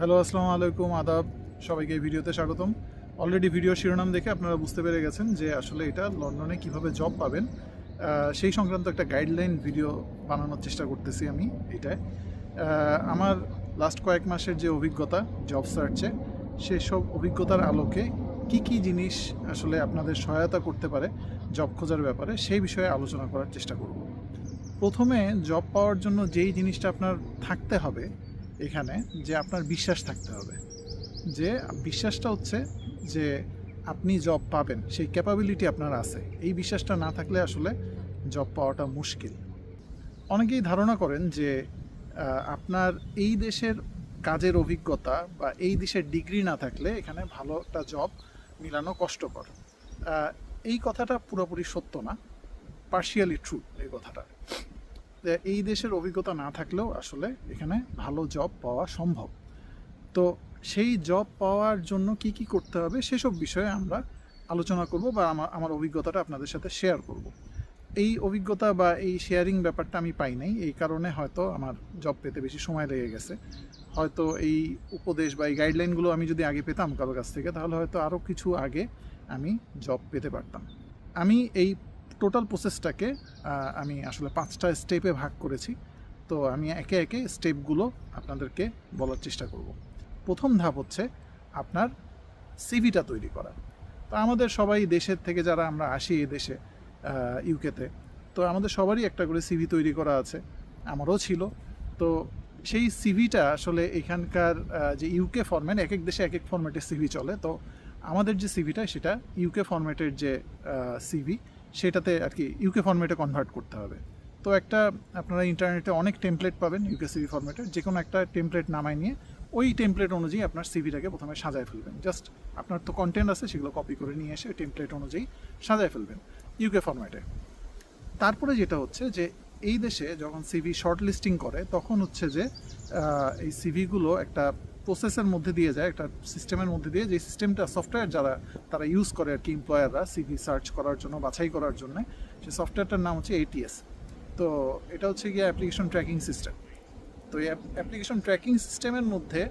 Hello, আসসালামু আলাইকুম, আদাব। সবাইকে এই ভিডিওতে স্বাগতম। অলরেডি ভিডিও শিরোনাম দেখে আপনারা বুঝতে পেরে গেছেন যে আসলে এটা লন্ডনে কীভাবে জব পাবেন। সেই সংক্রান্ত একটা গাইডলাইন ভিডিও বানানোর চেষ্টা করতেছি আমি এটায়। আমার লাস্ট কয়েক মাসের যে অভিজ্ঞতা জব সার্চে সেসব অভিজ্ঞতার আলোকে কি কি জিনিস আসলে আপনাদের সহায়তা করতে পারে জব খোঁজার ব্যাপারে, সেই বিষয়ে আলোচনা করার চেষ্টা করব। প্রথমে জব পাওয়ার জন্য যেই জিনিসটা আপনার থাকতে হবে এখানে যে আপনার বিশ্বাস থাকতে হবে। যে বিশ্বাসটা হচ্ছে যে আপনি জব পাবেন, সেই ক্যাপাবিলিটি আপনার আছে। এই বিশ্বাসটা না থাকলে আসলে জব পাওয়াটা মুশকিল। অনেকেই ধারণা করেন যে আপনার এই দেশের কাজের অভিজ্ঞতা বা এই দেশের ডিগ্রি না থাকলে এখানে ভালো একটা জব মিলানো কষ্টকর। এই কথাটা পুরোপুরি সত্য না। পার্শিয়ালি ট্রু এই কথাটা। এই দেশের অভিজ্ঞতা না থাকলেও আসলে এখানে ভালো জব পাওয়া সম্ভব। তো সেই জব পাওয়ার জন্য কি কি করতে হবে সেসব বিষয়ে আমরা আলোচনা করব বা আমার আমার অভিজ্ঞতাটা আপনাদের সাথে শেয়ার করব। এই অভিজ্ঞতা বা এই শেয়ারিং ব্যাপারটা আমি পাই নাই, এই কারণে হয়তো আমার জব পেতে বেশি সময় লেগে গেছে। হয়তো এই উপদেশ বা এই গাইডলাইনগুলো আমি যদি আগে পেতাম কারও কাছ থেকে, তাহলে হয়তো আরও কিছু আগে আমি জব পেতে পারতাম। আমি এই টোটাল প্রসেসটাকে আমি আসলে পাঁচটা স্টেপে ভাগ করেছি। তো আমি একে একে স্টেপগুলো আপনাদেরকে বলার চেষ্টা করব। প্রথম ধাপ হচ্ছে আপনার সিভিটা তৈরি করা। তো আমাদের সবাই দেশের থেকে যারা আমরা আসি এই দেশে ইউকেতে তো আমাদের সবারই একটা করে সিভি তৈরি করা আছে। আমারও ছিল। তো সেই সিভিটা আসলে এখানকার যে ইউকে ফরম্যাট এক এক দেশে এক এক ফরম্যাটের সিভি চলে। তো আমাদের যে সিভিটা, সেটা ইউকে ফরম্যাটের যে সিভি সেটাতে আর কি ইউকে ফরম্যাটে কনভার্ট করতে হবে। তো একটা আপনারা ইন্টারনেটে অনেক টেমপ্লেট পাবেন ইউকে সিভি ফরম্যাটের যে কোনো একটা টেমপ্লেট নামায় নিয়ে ওই টেমপ্লেট অনুযায়ী আপনার সিভিটাকে প্রথমে সাজায় ফেলবেন। জাস্ট আপনার তো কন্টেন্ট আছে, সেগুলো কপি করে নিয়ে এসে টেমপ্লেট অনুযায়ী সাজায় ফেলবেন ইউকে ফরম্যাটে তারপরে যেটা হচ্ছে যে এই দেশে যখন সিভি শর্ট লিস্টিং করে, তখন হচ্ছে যে এই সিভিগুলো একটা প্রসেসের মধ্যে দিয়ে যায়, একটা সিস্টেমের মধ্যে দিয়ে যে সিস্টেমটা সফটওয়্যার যারা, তারা ইউজ করে আর কি এমপ্লয়াররা সিভি সার্চ করার জন্য, বাছাই করার জন্য সেই সফটওয়্যারটার নাম হচ্ছে এটিএস তো এটা হচ্ছে গিয়ে অ্যাপ্লিকেশন ট্র্যাকিং সিস্টেম তো এই অ্যাপ্লিকেশন ট্র্যাকিং সিস্টেমের মধ্যে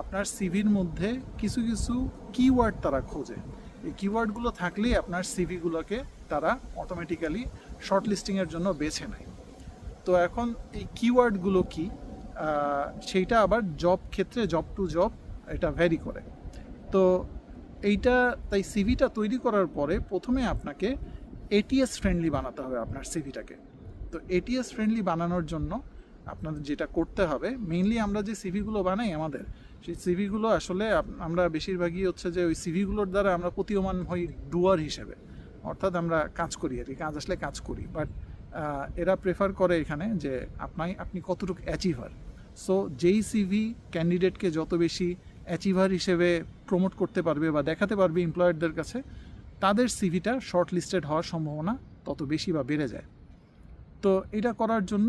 আপনার সিভির মধ্যে কিছু কিছু কিওয়ার্ড তারা খোঁজে। এই কিওয়ার্ডগুলো থাকলেই আপনার সিভিগুলোকে তারা অটোমেটিক্যালি শর্ট লিস্টিংয়ের জন্য বেছে নেয়। তো এখন এই কিওয়ার্ডগুলো কি? সেইটা আবার জব ক্ষেত্রে জব টু জব এটা ভ্যারি করে। তো এইটা, তাই সিভিটা তৈরি করার পরে প্রথমে আপনাকে এটিএস ফ্রেন্ডলি বানাতে হবে আপনার সিভিটাকে তো এটিএস ফ্রেন্ডলি বানানোর জন্য আপনাদের যেটা করতে হবে মেইনলি আমরা যে সিভিগুলো বানাই আমাদের, সেই সিভিগুলো আসলে আমরা বেশিরভাগই হচ্ছে যে ওই সিভিগুলোর দ্বারা আমরা প্রতীয়মান হই ডুয়ার হিসেবে। অর্থাৎ আমরা কাজ করি আর কি, কাজ আসলে কাজ করি। বাট এরা প্রেফার করে এখানে যে আপনাই, আপনি কতটুকু অ্যাচিভার সো যেই সিভি ক্যান্ডিডেটকে যত বেশি অ্যাচিভার হিসেবে প্রমোট করতে পারবে বা দেখাতে পারবে এমপ্লয়ারদের কাছে, তাদের সিভিটা শর্ট লিস্টেড হওয়ার সম্ভাবনা তত বেশি বা বেড়ে যায়। তো এটা করার জন্য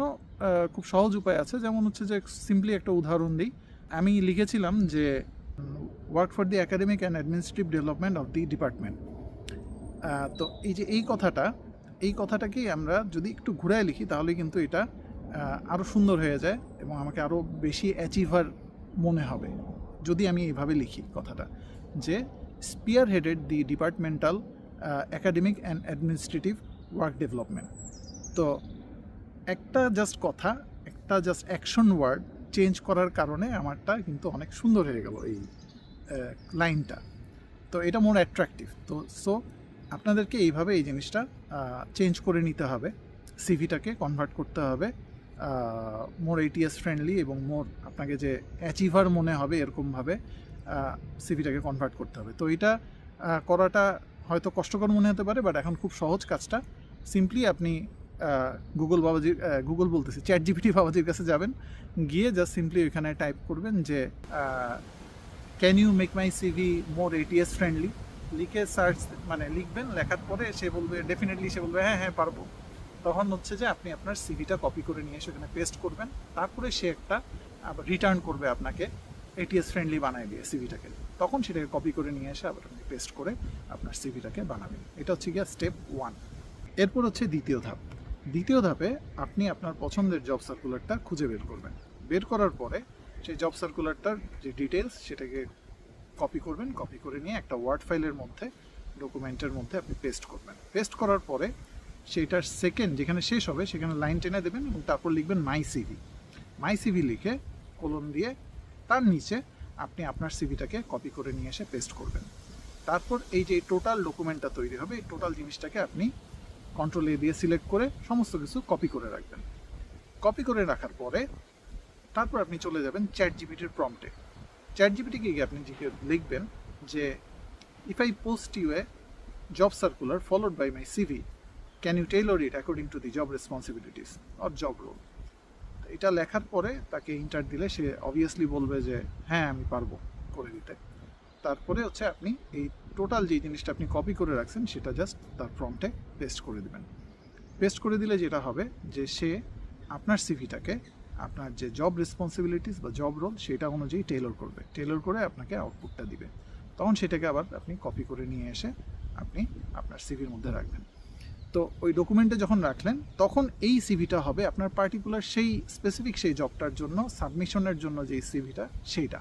খুব সহজ উপায় আছে। যেমন হচ্ছে যে সিম্পলি একটা উদাহরণ দিই। আমি লিখেছিলাম যে work for the academic and administrative development of the department তো এই যে, এই কথাটা, এই কথাটাকেই আমরা যদি একটু ঘুরায় লিখি, তাহলে কিন্তু এটা আরও সুন্দর হয়ে যায় এবং আমাকে আরও বেশি অ্যাচিভার মনে হবে। যদি আমি এইভাবে লিখি কথাটা, যে spearheaded the departmental academic and administrative work development তো একটা জাস্ট কথা, একটা জাস্ট অ্যাকশন ওয়ার্ড চেঞ্জ করার কারণে আমারটা কিন্তু অনেক সুন্দর হয়ে গেল এই লাইনটা তো এটা মোর অ্যাট্রাকটিভ তো সো আপনাদেরকে এইভাবে এই জিনিসটা চেঞ্জ করে নিতে হবে। সিভিটাকে কনভার্ট করতে হবে। মোর এটিএস ফ্রেন্ডলি এবং মোর আপনাকে যে অ্যাচিভার মনে হবে এরকমভাবে সিভিটাকে কনভার্ট করতে হবে। তো এটা করাটা হয়তো কষ্টকর মনে হতে পারে বাট এখন খুব সহজ কাজটা। সিম্পলি আপনি গুগল বাবাজির গুগল বলতেছি চ্যাট জিপিটি বাবাজির কাছে যাবেন, গিয়ে জাস্ট সিম্পলি ওইখানে টাইপ করবেন যে can you make my CV more ATS friendly লিখে সার্চ মানে লিখবেন, লেখার পরে সে বলবে ডেফিনেটলি সে বলবে হ্যাঁ হ্যাঁ পারব। তখন হচ্ছে যে আপনি আপনার সিভিটা কপি করে নিয়ে সেখানে পেস্ট করবেন, তারপরে সে একটা আবার রিটার্ন করবে আপনাকে এটিএস ফ্রেন্ডলি বানায় দিয়ে সিভিটাকে তখন সেটাকে কপি করে নিয়ে এসে আবার আপনি পেস্ট করে আপনার সিভিটাকে বানাবেন। এটা হচ্ছে গিয়ে স্টেপ ওয়ান এরপর হচ্ছে দ্বিতীয় ধাপ। দ্বিতীয় ধাপে আপনি আপনার পছন্দের জব সার্কুলারটা খুঁজে বের করবেন। বের করার পরে সেই জব সার্কুলারটার যে ডিটেলস সেটাকে কপি করবেন কপি করে নিয়ে একটা ওয়ার্ড ফাইলের মধ্যে ডকুমেন্টের মধ্যে আপনি পেস্ট করবেন। পেস্ট করার পরে সেইটার সেকেন্ড যেখানে শেষ হবে, সেখানে লাইন টেনে দেবেন এবং তারপর লিখবেন মাই সিভি মাই সিভি লিখে কলম দিয়ে তার নিচে আপনি আপনার সিভিটাকে কপি করে নিয়ে এসে পেস্ট করবেন। তারপর এই যে টোটাল ডকুমেন্টটা তৈরি হবে, এই টোটাল জিনিসটাকে আপনি কন্ট্রোল দিয়ে সিলেক্ট করে সমস্ত কিছু কপি করে রাখবেন। কপি করে রাখার পরে তারপর আপনি চলে যাবেন চ্যাট জিপিটির প্রম্পটে চ্যাট জিপিটিকে গিয়ে আপনি লিখবেন যে if I post you a job circular followed by my CV can you tailor it according to the job responsibilities or job role এটা লেখার পরে তাকে ইন্টার দিলে সে অবভিয়াসলি বলবে যে হ্যাঁ আমি পারব করে দিতে। তারপরে হচ্ছে আপনি এই টোটাল যে জিনিসটা আপনি কপি করে রাখছেন, সেটা জাস্ট তার ফ্রন্টে পেস্ট করে দেবেন। পেস্ট করে দিলে যেটা হবে যে, সে আপনার সিভিটাকে আপনার যে জব রেসপন্সিবিলিটিস বা জব রোল সেটা অনুযায়ী টেলর করবে। টেলর করে আপনাকে আউটপুটটা দিবে। তখন সেটাকে আবার আপনি কপি করে নিয়ে এসে আপনি আপনার সিভির মধ্যে রাখবেন। তো ওই ডকুমেন্টে যখন রাখলেন, তখন এই সিভিটা হবে আপনার পার্টিকুলার সেই স্পেসিফিক সেই জবটার জন্য সাবমিশনের জন্য যে সিভিটা সেইটা।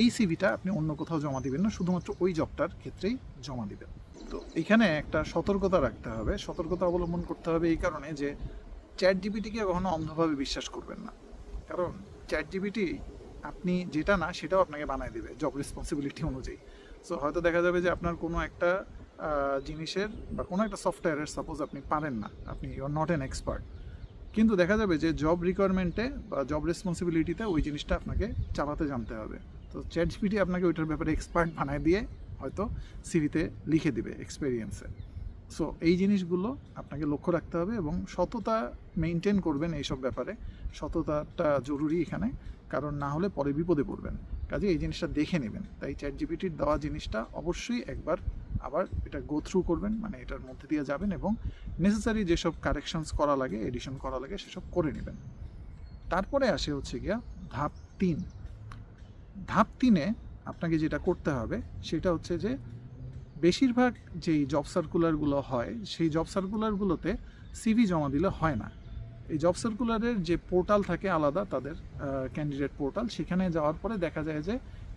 এই সিভিটা আপনি অন্য কোথাও জমা দিবেন না, শুধুমাত্র ওই জবটার ক্ষেত্রেই জমা দিবেন। তো এখানে একটা সতর্কতা রাখতে হবে। সতর্কতা অবলম্বন করতে হবে এই কারণে যে চ্যাট জিবিটিকে কখনো অন্ধভাবে বিশ্বাস করবেন না। কারণ চ্যাট জিবিটি আপনি যেটা না, সেটাও আপনাকে বানায় দেবে জব রেসপন্সিবিলিটি অনুযায়ী। সো হয়তো দেখা যাবে যে আপনার কোনো একটা জিনিসের বা কোনো একটা সফটওয়্যারের সাপোজ আপনি পারেন না, আপনি you are not an expert কিন্তু দেখা যাবে যে জব রিকোয়ারমেন্টে বা জব রেসপন্সিবিলিটিতে ওই জিনিসটা আপনাকে চালাতে জানতে হবে। তো চ্যাট জিপিটি আপনাকে ওইটার ব্যাপারে এক্সপার্ট বানায় দিয়ে হয়তো সিভিতে লিখে দিবে এক্সপেরিয়েন্সে সো এই জিনিসগুলো আপনাকে লক্ষ্য রাখতে হবে এবং সততা মেনটেন করবেন এইসব ব্যাপারে। সততাটা জরুরি এখানে, কারণ না হলে পরে বিপদে পড়বেন। কাজে এই জিনিসটা দেখে নেবেন। তাই চ্যাট জিপিটির দেওয়া জিনিসটা অবশ্যই একবার আবার এটা গো থ্রু করবেন মানে এটার মধ্যে দিয়ে যাবেন এবং নেসেসারি যেসব কারেকশনস করা লাগে এডিশন করা লাগে, সেসব করে নেবেন। তারপরে আসে হচ্ছে গিয়া ধাপ তিন। ধাপ তিনে আপনাকে যেটা করতে হবে, সেটা হচ্ছে যে বেশিরভাগ যেই জব সার্কুলারগুলো হয়, সেই জব সার্কুলারগুলোতে সিভি জমা দিলে হয় না। এই জব সার্কুলারের যে পোর্টাল থাকে আলাদা, তাদের ক্যান্ডিডেট পোর্টাল সেখানে যাওয়ার পরে দেখা যায় যে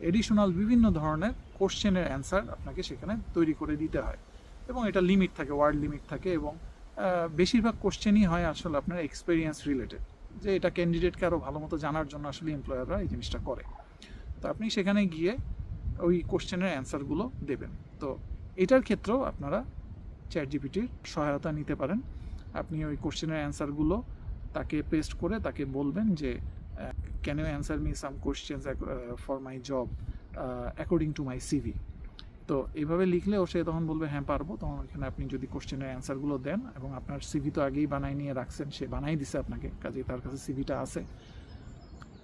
এডিশনাল বিভিন্ন ধরনের কোশ্চেনের অ্যান্সার আপনাকে সেখানে তৈরি করে দিতে হয়। এবং এটা লিমিট থাকে ওয়ার্ড লিমিট থাকে এবং বেশিরভাগ কোশ্চেনই হয় আসলে আপনার এক্সপিরিয়েন্স রিলেটেড যে এটা ক্যান্ডিডেটকে আরও ভালো মতো জানার জন্য আসলে এমপ্লয়াররা এই জিনিসটা করে। তো আপনি সেখানে গিয়ে ওই কোশ্চেনের অ্যান্সারগুলো দেবেন। তো এটার ক্ষেত্রেও আপনারা চ্যাট জিপিটির সহায়তা নিতে পারেন। আপনি ওই কোশ্চেনের অ্যান্সারগুলো তাকে পেস্ট করে তাকে বলবেন যে can you answer me some questions for my job according to my CV তো এইভাবে ও সে তখন বলবে হ্যাঁ পারব। তখন এখানে আপনি যদি কোশ্চেনের অ্যান্সারগুলো দেন এবং আপনার সিভি তো আগেই বানাই নিয়ে রাখছেন, সে বানাই দিছে আপনাকে কাজে তার কাছে সিভিটা আছে।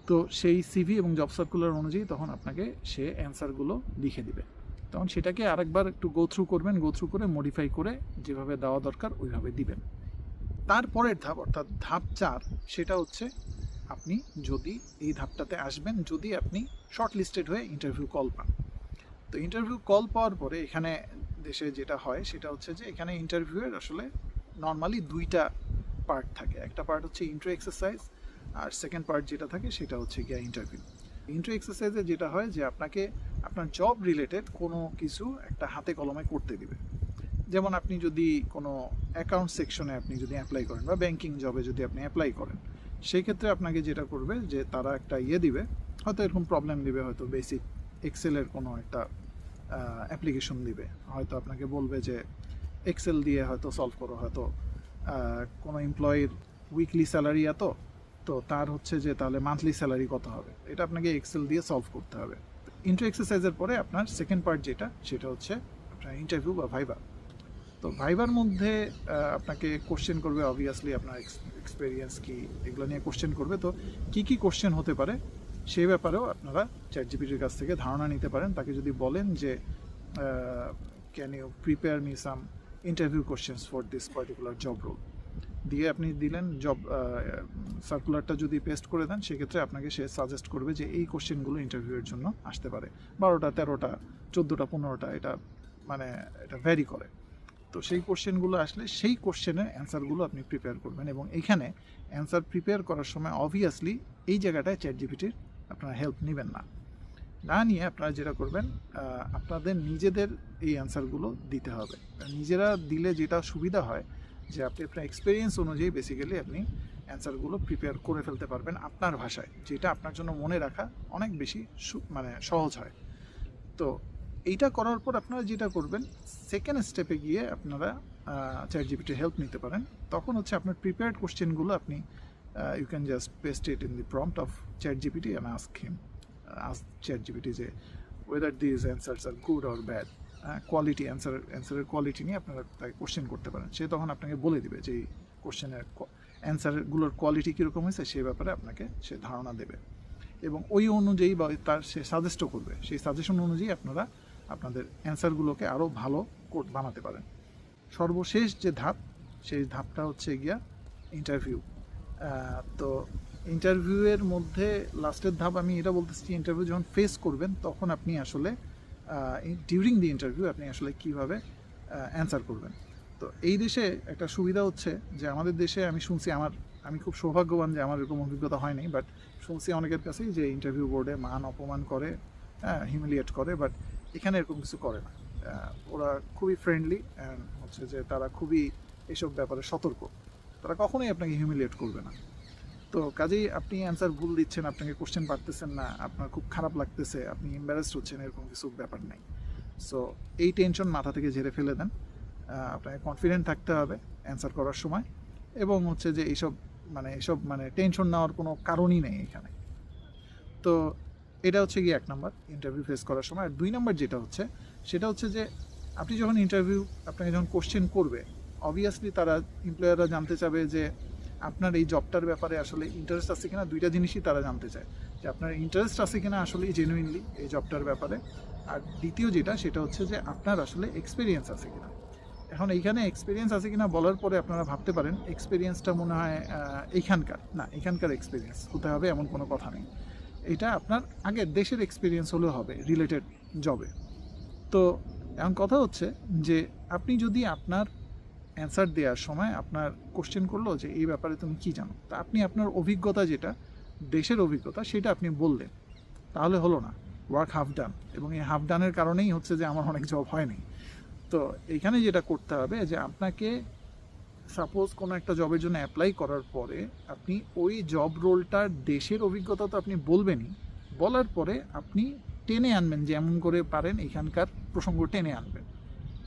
তো সেই সিভি এবং জব সার্কুলার অনুযায়ী তখন আপনাকে সে অ্যান্সারগুলো লিখে দিবে। তখন সেটাকে আরেকবার একটু গো থ্রু করবেন গো থ্রু করে মডিফাই করে যেভাবে দেওয়া দরকার ওইভাবে দিবেন। তারপরের ধাপ, অর্থাৎ ধাপ চার, সেটা হচ্ছে আপনি যদি এই ধাপটাতে আসবেন, যদি আপনি শর্ট লিস্টেড হয়ে ইন্টারভিউ কল পান। তো ইন্টারভিউ কল পাওয়ার পরে এখানে দেশে যেটা হয়, সেটা হচ্ছে যে এখানে ইন্টারভিউয়ের আসলে নর্মালি দুইটা পার্ট থাকে। একটা পার্ট হচ্ছে ইন্ট্রো এক্সারসাইজ আর সেকেন্ড পার্ট যেটা থাকে, সেটা হচ্ছে গিয়া ইন্টারভিউ ইন্ট্রো এক্সারসাইজে যেটা হয় যে আপনাকে আপনার জব রিলেটেড কোনো কিছু একটা হাতে কলমে করতে দিবে। যেমন আপনি যদি কোনো অ্যাকাউন্ট সেকশনে আপনি যদি অ্যাপ্লাই করেন বা ব্যাংকিং জবে যদি আপনি অ্যাপ্লাই করেন সেই ক্ষেত্রে আপনাকে যেটা করবে যে তারা একটা ইয়ে দিবে, হয়তো এরকম প্রবলেম দিবে, হয়তো বেসিক এক্সেলের কোনো একটা অ্যাপ্লিকেশন দিবে। হয়তো আপনাকে বলবে যে এক্সেল দিয়ে হয়তো সলভ করো, হয়তো কোনো এমপ্লয়ির উইকলি স্যালারি এত, তো তার হচ্ছে যে তাহলে মান্থলি স্যালারি কত হবে? এটা আপনাকে এক্সেল দিয়ে সলভ করতে হবে। ইন্টার এক্সারসাইজের পরে আপনার সেকেন্ড পার্ট যেটা, সেটা হচ্ছে আপনার ইন্টারভিউ বা ভাইবা তো ভাইবার মধ্যে আপনাকে কোশ্চেন করবে অবভিয়াসলি আপনার এক্সপেরিয়েন্স কি, এগুলো নিয়ে কোশ্চেন করবে। তো কি কি কোশ্চেন হতে পারে, সেই ব্যাপারেও আপনারা চ্যাট জিপিটির কাছ থেকে ধারণা নিতে পারেন। তাকে যদি বলেন যে can you prepare me some interview questions for this particular job role দিয়ে আপনি দিলেন জব সার্কুলারটা যদি পেস্ট করে দেন, সেক্ষেত্রে আপনাকে সে সাজেস্ট করবে যে, এই কোশ্চেনগুলো ইন্টারভিউয়ের জন্য আসতে পারে। বারোটা, তেরোটা, চোদ্দোটা, পনেরোটা, এটা মানে এটা ভ্যারি করে। তো সেই কোশ্চেনগুলো আসলে সেই কোশ্চেনের অ্যান্সারগুলো আপনি প্রিপেয়ার করবেন এবং এইখানে অ্যান্সার প্রিপেয়ার করার সময় অবভিয়াসলি এই জায়গাটায় চ্যাট জিপিটির আপনারা হেল্প নেবেন না। না নিয়ে আপনারা যেটা করবেন আপনাদের নিজেদের এই অ্যান্সারগুলো দিতে হবে। নিজেরা দিলে যেটা সুবিধা হয় যে আপনি আপনার এক্সপিরিয়েন্স অনুযায়ী বেসিক্যালি আপনি অ্যান্সারগুলো প্রিপেয়ার করে ফেলতে পারবেন আপনার ভাষায়, যেটা আপনার জন্য মনে রাখা অনেক বেশি মানে সহজ হয়। তো এইটা করার পর আপনারা যেটা করবেন সেকেন্ড স্টেপে গিয়ে আপনারা চ্যাট জিপিটির হেল্প নিতে পারেন। তখন হচ্ছে আপনার প্রিপেয়ার্ড কোশ্চেনগুলো আপনি you can just paste it in the prompt of ChatGPT and ask him ask ChatGPT যে whether these answers are good or bad quality answer অ্যান্সারের quality নিয়ে আপনারা তাকে কোশ্চেন করতে পারেন। সে তখন আপনাকে বলে দিবে যে, এই কোশ্চেনের অ্যান্সারগুলোর কোয়ালিটি কীরকম হয়েছে? সেই ব্যাপারে আপনাকে সে ধারণা দেবে। এবং ওই অনুযায়ী বা তার সে সাজেস্টও করবে। সেই সাজেশন অনুযায়ী আপনারা আপনাদের অ্যান্সারগুলোকে আরও ভালো কোড বানাতে পারেন। সর্বশেষ যে ধাপ, সেই ধাপটা হচ্ছে গিয়া ইন্টারভিউ তো ইন্টারভিউয়ের মধ্যে লাস্টের ধাপ আমি এটা বলতেছি ইন্টারভিউ যখন ফেস করবেন, তখন আপনি আসলে ডিউরিং দি ইন্টারভিউ আপনি আসলে কীভাবে অ্যান্সার করবেন। তো এই দেশে একটা সুবিধা হচ্ছে যে আমাদের দেশে আমি শুনছি আমার, আমি খুব সৌভাগ্যবান যে আমার এরকম অভিজ্ঞতা হয়নি বাট শুনছি অনেকের কাছেই যে ইন্টারভিউ বোর্ডে মান অপমান করে হ্যাঁ হিউমিলিয়েট করে বাট এখানে এরকম কিছু করে না। ওরা খুবই ফ্রেন্ডলি অ্যান্ড হচ্ছে যে তারা খুবই এসব ব্যাপারে সতর্ক। তারা কখনোই আপনাকে হিউমিলিয়েট করবে না। তো কাজেই আপনি অ্যান্সার ভুল দিচ্ছেন, আপনাকে কোশ্চেন পারতেছেন না, আপনার খুব খারাপ লাগতেছে, আপনি এম্বারেসড হচ্ছেন, এরকম কিছু ব্যাপার নেই। সো এই টেনশন মাথা থেকে ঝেড়ে ফেলে দেন। আপনাকে কনফিডেন্ট থাকতে হবে অ্যান্সার করার সময়। এবং হচ্ছে যে এইসব মানে এসব মানে টেনশন নেওয়ার কোনো কারণই নেই এখানে। তো এটা হচ্ছে গিয়ে এক নাম্বার ইন্টারভিউ ফেস করার সময়। আর দুই নাম্বার যেটা হচ্ছে, সেটা হচ্ছে যে আপনি যখন ইন্টারভিউ আপনাকে যখন কোশ্চেন করবে অবভিয়াসলি তারা এমপ্লয়াররা জানতে চাবে যে আপনার এই জবটার ব্যাপারে আসলে ইন্টারেস্ট আছে কিনা। দুইটা জিনিসই তারা জানতে চায় যে আপনার ইন্টারেস্ট আছে কিনা আসলে জেনুইনলি এই জবটার ব্যাপারে। আর দ্বিতীয় যেটা, সেটা হচ্ছে যে আপনার আসলে এক্সপিরিয়েন্স আছে কিনা। এখন এইখানে এক্সপিরিয়েন্স আছে কিনা বলার পরে আপনারা ভাবতে পারেন এক্সপিরিয়েন্সটা মনে হয় এখানকার না, এখানকার এক্সপিরিয়েন্স হতে হবে এমন কোনো কথা নেই। এটা আপনার আগের দেশের এক্সপিরিয়েন্স হলেও হবে রিলেটেড জবে তো এখন কথা হচ্ছে যে, আপনি যদি আপনার অ্যান্সার দেওয়ার সময় আপনার কোশ্চেন করল যে, এই ব্যাপারে তুমি কী জানো? তা আপনি আপনার অভিজ্ঞতা যেটা, দেশের অভিজ্ঞতা সেটা আপনি বললেন। তাহলে হলো না। ওয়ার্ক হাফ ডান এবং এই হাফ ডানের কারণেই হচ্ছে যে, আমার অনেক জব হয়নি। তো এইখানে যেটা করতে হবে যে, আপনাকে সাপোজ কোনো একটা জবের জন্য অ্যাপ্লাই করার পরে আপনি ওই জব রোলটার দেশের অভিজ্ঞতা তো আপনি বলবেনই। বলার পরে আপনি টেনে আনবেন, যেমন করে পারেন এখানকার প্রসঙ্গ টেনে আনবেন।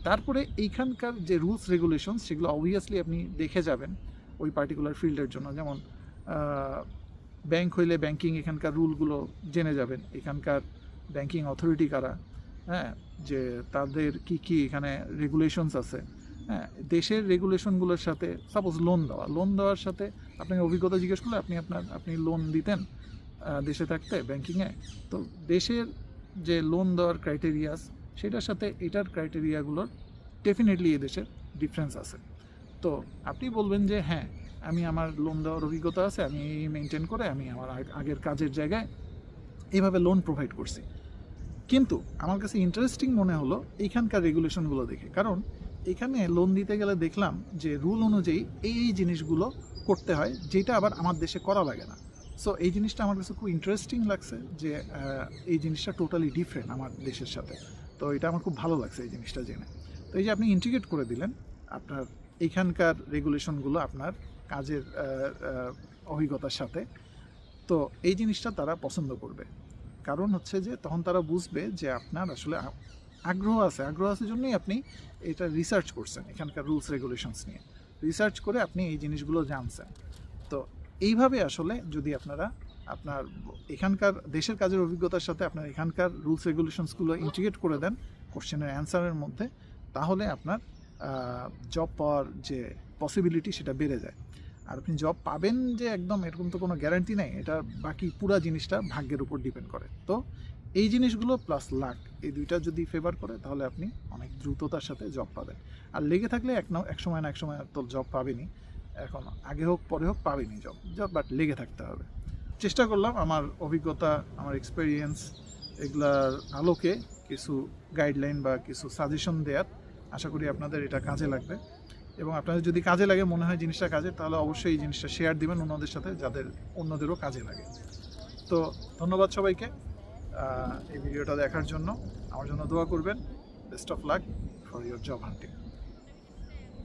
তারপরে এইখানকার যে রুলস রেগুলেশন সেগুলো অবভিয়াসলি আপনি দেখে যাবেন ওই পার্টিকুলার ফিল্ডের জন্য। যেমন ব্যাংক হইলে ব্যাংকিং এখানকার রুলগুলো জেনে যাবেন। এখানকার ব্যাংকিং অথরিটি কারা? হ্যাঁ যে তাদের কি কি এখানে রেগুলেশনস আছে। হ্যাঁ দেশের রেগুলেশনগুলোর সাথে সাপোজ লোন দেওয়া। লোন দেওয়ার সাথে আপনাকে অভিজ্ঞতা জিজ্ঞেস করলে আপনি আপনার, আপনি লোন দিতেন দেশে থাকতে ব্যাংকিংয়ে তো দেশের যে লোন দেওয়ার ক্রাইটেরিয়াস সেটার সাথে এটার ক্রাইটেরিয়াগুলোর ডেফিনেটলি এদেশের ডিফারেন্স আছে। তো আপনি বলবেন যে হ্যাঁ আমি আমার লোন দেওয়ার অভিজ্ঞতা আছে, আমি এই মেনটেন করে, আমি আমার আগ- আগের কাজের জায়গায় এইভাবে লোন প্রোভাইড করছি। কিন্তু আমার কাছে ইন্টারেস্টিং মনে হলো এইখানকার রেগুলেশনগুলো দেখে। কারণ এখানে লোন দিতে গেলে দেখলাম যে রুল অনুযায়ী এই এই জিনিসগুলো করতে হয়, যেটা আবার আমার দেশে করা লাগে না। সো এই জিনিসটা আমার কাছে খুব ইন্টারেস্টিং লাগছে যে এই জিনিসটা টোটালি ডিফারেন্ট আমার দেশের সাথে। তো এটা আমার খুব ভালো লাগছে এই জিনিসটা জেনে। তো এই যে আপনি ইন্টিগ্রেট করে দিলেন, আপনার এইখানকার রেগুলেশনগুলো আপনার কাজের অভিজ্ঞতার সাথে, তো এই জিনিসটা তারা পছন্দ করবে। কারণ হচ্ছে যে, তখন তারা বুঝবে যে আপনার আসলে আগ্রহ আছে আগ্রহ আছে জন্যই আপনি এটা রিসার্চ করছেন, এখানকার রুলস রেগুলেশনস নিয়ে। রিসার্চ করে আপনি এই জিনিসগুলো জানছেন। তো এইভাবে আসলে যদি আপনারা আপনার এখানকার দেশের কাজের অভিজ্ঞতার সাথে আপনার এখানকার রুলস রেগুলেশনসগুলো ইন্টিগ্রেট করে দেন কোশ্চেনের অ্যান্সারের মধ্যে, তাহলে আপনার জব পাওয়ার যে পসিবিলিটি সেটা বেড়ে যায়। আর আপনি জব পাবেন যে একদম এরকম তো কোনো গ্যারান্টি নেই, এটা বাকি পুরা জিনিসটা ভাগ্যের উপর ডিপেন্ড করে। তো এই জিনিসগুলো প্লাস লাক এই দুইটা যদি ফেভার করে, তাহলে আপনি অনেক দ্রুততার সাথে জব পাবেন। আর লেগে থাকলে এক না এক সময় না, এক সময় তো জব পাবেনি এখন আগে হোক, পরে হোক, পাবেনই জব জব বাট লেগে থাকতে হবে। চেষ্টা করলাম আমার অভিজ্ঞতা, আমার এক্সপেরিয়েন্স এগুলার আলোকে কিছু গাইডলাইন বা কিছু সাজেশন দেওয়ার আশা করি আপনাদের এটা কাজে লাগবে। এবং আপনাদের যদি কাজে লাগে, মনে হয় জিনিসটা কাজে, তাহলে অবশ্যই এই জিনিসটা শেয়ার দিবেন অন্যদের সাথে, যাদের অন্যদেরও কাজে লাগে। তো ধন্যবাদ সবাইকে। এই ভিডিওটা দেখার জন্য। আমার জন্য দোয়া করবেন। Best of luck for your job hunting.